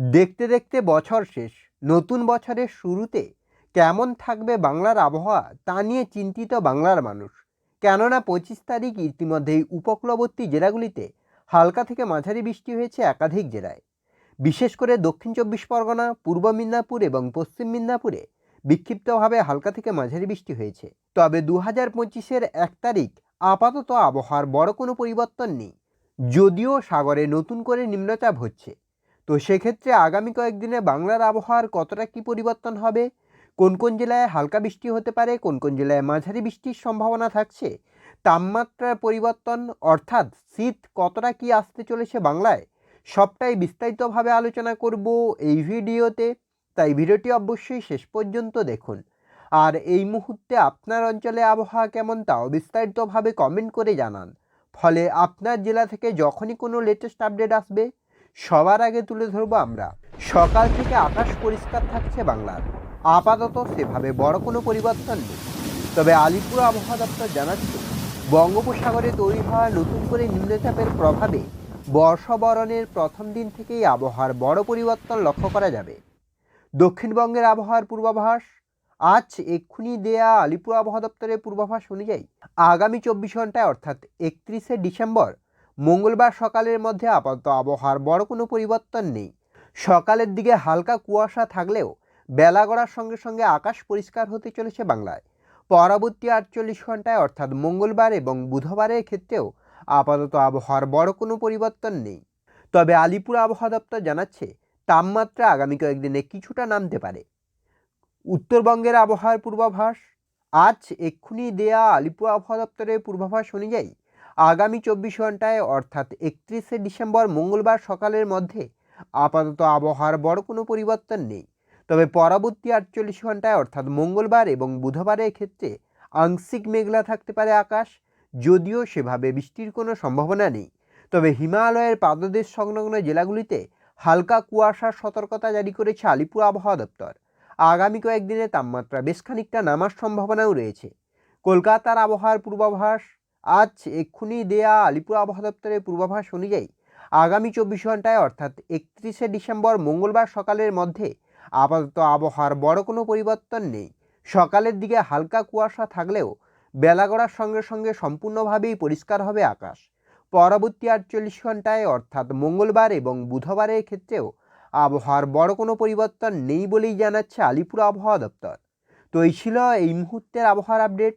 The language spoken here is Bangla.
দেখতে দেখতে বছর শেষ। নতুন বছরের শুরুতে কেমন থাকবে বাংলার আবহাওয়া তা নিয়ে চিন্তিত বাংলার মানুষ। কেননা পঁচিশ তারিখ ইতিমধ্যেই উপকূলবর্তী জেলাগুলিতে হালকা থেকে মাঝারি বৃষ্টি হয়েছে একাধিক জেলায়। বিশেষ করে দক্ষিণ চব্বিশ পরগনা, পূর্ব মিদনাপুর এবং পশ্চিম মিদনাপুরে বিক্ষিপ্তভাবে হালকা থেকে মাঝারি বৃষ্টি হয়েছে। তবে দু হাজার পঁচিশের এক তারিখ আপাতত আবহাওয়ার বড় কোনো পরিবর্তন নেই। যদিও সাগরে নতুন করে নিম্নচাপ হচ্ছে। তো সেক্ষেত্রে আগামী কয়েকদিনে বাংলার আবহাওয়ার কতটা কী পরিবর্তন হবে? কোন কোন জেলায় হালকা বৃষ্টি হতে পারে? কোন কোন জেলায় মাঝারি বৃষ্টির সম্ভাবনা থাকছে? তাপমাত্রার পরিবর্তন, অর্থাৎ শীত কতটা কি আসতে চলেছে বাংলায়? সবটাই বিস্তারিতভাবে আলোচনা করব এই ভিডিওতে। তাই ভিডিওটি অবশ্যই শেষ পর্যন্ত দেখুন। আর এই মুহূর্তে আপনার অঞ্চলে আবহাওয়া কেমন তাও বিস্তারিতভাবে কমেন্ট করে জানান। ফলে আপনার জেলা থেকে যখনই কোনো লেটেস্ট আপডেট আসবে সবার আগে তুলে ধরবো আমরা। সকাল থেকে আকাশ পরিষ্কার থাকছে বাংলার। আপাতত সেভাবে বড় কোনো পরিবর্তন নেই। তবে আলিপুর আবহাওয়া দপ্তর জানাচ্ছে, বঙ্গোপসাগরে তৈরি হওয়া নতুন করে নিম্নচাপের প্রভাবে বর্ষবরণের প্রথম দিন থেকেই আবহাওয়ার বড় পরিবর্তন লক্ষ্য করা যাবে। দক্ষিণবঙ্গের আবহাওয়ার পূর্বাভাস, আজ এক্ষুনি দেয়া আলিপুর আবহাওয়া দপ্তরের পূর্বাভাস অনুযায়ী আগামী চব্বিশ ঘন্টায়, অর্থাৎ একত্রিশে ডিসেম্বর মঙ্গলবার সকালের মধ্যে আপাতত আবহাওয়ার বড় কোনো পরিবর্তন নেই। সকালের দিকে হালকা কুয়াশা থাকলেও বেলা গড়ার সঙ্গে সঙ্গে আকাশ পরিষ্কার হতে চলেছে বাংলায়। পরবর্তী আটচল্লিশ ঘন্টায় অর্থাৎ মঙ্গলবার এবং বুধবারের ক্ষেত্রেও আপাতত আবহাওয়ার বড় কোনো পরিবর্তন নেই। তবে আলিপুর আবহাওয়া দপ্তর জানাচ্ছে, তাপমাত্রা আগামী কয়েকদিনে কিছুটা নামতে পারে। উত্তরবঙ্গের আবহাওয়ার পূর্বাভাস, আজ এক্ষুনি দেয়া আলিপুর আবহাওয়া দপ্তরের পূর্বাভাস অনুযায়ী আগামী চব্বিশ ঘন্টায় অর্থাৎ একত্রিশে ডিসেম্বর মঙ্গলবার সকালের মধ্যে, আপাতত আবহাওয়ার বড় কোনো পরিবর্তন নেই। তবে পরবর্তী আটচল্লিশ ঘন্টায় অর্থাৎ মঙ্গলবার এবং বুধবারের ক্ষেত্রে আংশিক মেঘলা থাকতে পারে আকাশ, যদিও সেভাবে বৃষ্টির কোনো সম্ভাবনা নেই। তবে হিমালয়ের পাদদেশ সংলগ্ন জেলাগুলিতে হালকা কুয়াশার সতর্কতা জারি করেছে আলিপুর আবহাওয়া দপ্তর। আগামী কয়েকদিনে তাপমাত্রা বেশ খানিকটা নামার সম্ভাবনাও রয়েছে। কলকাতার আবহাওয়ার পূর্বাভাস আজ এক্ষুনি দেয়া আলিপুর আবহাওয়া দপ্তরের পূর্বাভাস অনুযায়ী আগামী চব্বিশ ঘন্টায় অর্থাৎ একত্রিশে ডিসেম্বর মঙ্গলবার সকালের মধ্যে আপাতত আবহাওয়ার বড় কোনো পরিবর্তন নেই। সকালের দিকে হালকা কুয়াশা থাকলেও বেলা গড়ার সঙ্গে সঙ্গে সম্পূর্ণভাবেই পরিষ্কার হবে আকাশ। পরবর্তী আটচল্লিশ ঘন্টায় অর্থাৎ মঙ্গলবার এবং বুধবারের ক্ষেত্রেও আবহাওয়ার বড় কোনো পরিবর্তন নেই বলেই জানাচ্ছে আলিপুর আবহাওয়া দপ্তর। তো এই ছিল এই মুহূর্তের আবহাওয়ার আপডেট।